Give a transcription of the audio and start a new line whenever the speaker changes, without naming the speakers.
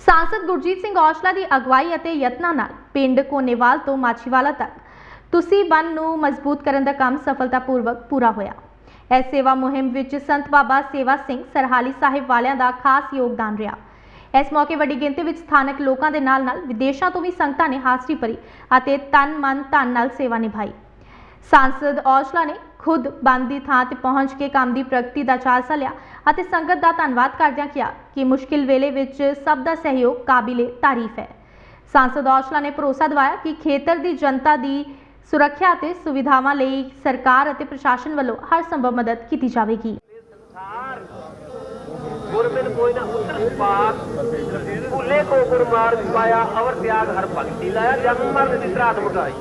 ਸਾਂਸਦ ਗੁਰਜੀਤ ਸਿੰਘ ਔਜਲਾ ਦੀ ਅਗਵਾਈ ਅਤੇ ਯਤਨਾਂ ਨਾਲ ਪਿੰਡ ਕੋਨੇਵਾਲ ਤੋਂ ਮਾਛੀਵਾਲਾ ਤੱਕ ਤੁਸੀਂ ਬੰਨ ਨੂੰ ਮਜ਼ਬੂਤ ਕਰਨ ਦਾ ਕੰਮ ਸਫਲਤਾਪੂਰਵਕ ਪੂਰਾ ਹੋਇਆ ਇਸ ਸੇਵਾ ਮੁਹਿੰਮ ਵਿੱਚ ਸੰਤ ਬਾਬਾ ਸੇਵਾ ਸਿੰਘ ਸਰਹਾਲੀ ਸਾਹਿਬ ਵਾਲਿਆਂ ਦਾ ਖਾਸ ਯੋਗਦਾਨ ਰਿਹਾ ਇਸ ਮੌਕੇ ਵੱਡੀ ਗਿਣਤੀ ਵਿੱਚ ਸਥਾਨਕ ਲੋਕਾਂ ਦੇ ਨਾਲ-ਨਾਲ ਵਿਦੇਸ਼ਾਂ ਤੋਂ ਵੀ ਸੰਗਤਾਂ ਨੇ ਹਾਜ਼ਰੀ ਭਰੀ ਅਤੇ ਤਨ ਮਨ ਧਨ ਨਾਲ ਸੇਵਾ ਨਿਭਾਈ ਸਾਂਸਦ ਔਜਲਾ ਨੇ ਖੁਦ ਬੰਦ ਦੀ ਥਾਂ ਤੇ ਪਹੁੰਚ ਕੇ ਕੰਮ ਦੀ ਪ੍ਰਗਤੀ ਦਾ ਜਾਇਜ਼ਾ ਲਿਆ ਅਤੇ ਸੰਗਤ ਦਾ ਧੰਨਵਾਦ ਕਰਦਿਆਂ ਕਿਹਾ ਕਿ ਮੁਸ਼ਕਿਲ ਵੇਲੇ ਵਿੱਚ ਸਭ ਦਾ ਸਹਿਯੋਗ ਕਾਬਿਲੇ ਤਾਰੀਫ ਹੈ ਸਾਂਸਦ ਔਜਲਾ ਨੇ ਭਰੋਸਾ ਦਿਵਾਇਆ ਕਿ ਖੇਤਰ ਦੀ ਜਨਤਾ ਦੀ ਸੁਰੱਖਿਆ ਅਤੇ ਸੁਵਿਧਾਵਾਂ ਲਈ ਸਰਕਾਰ ਅਤੇ ਪ੍ਰਸ਼ਾਸਨ ਵੱਲੋਂ ਹਰ ਸੰਭਵ ਮਦਦ ਕੀਤੀ ਜਾਵੇਗੀ
ਗੁਰਬਿਨ ਕੋਈ ਨਾ ਉਤਰ ਪਾਕ ਭੁੱਲੇ ਕੋ ਗੁਰ ਮਾਰ ਪਾਇਆ ਅਵਰ ਤਿਆਗ ਹਰ ਭਗਤੀ ਲਾਇਆ ਜਨਮ ਮਰਨ ਦੀ ਤਰਾਤ ਮੁਕਾਈ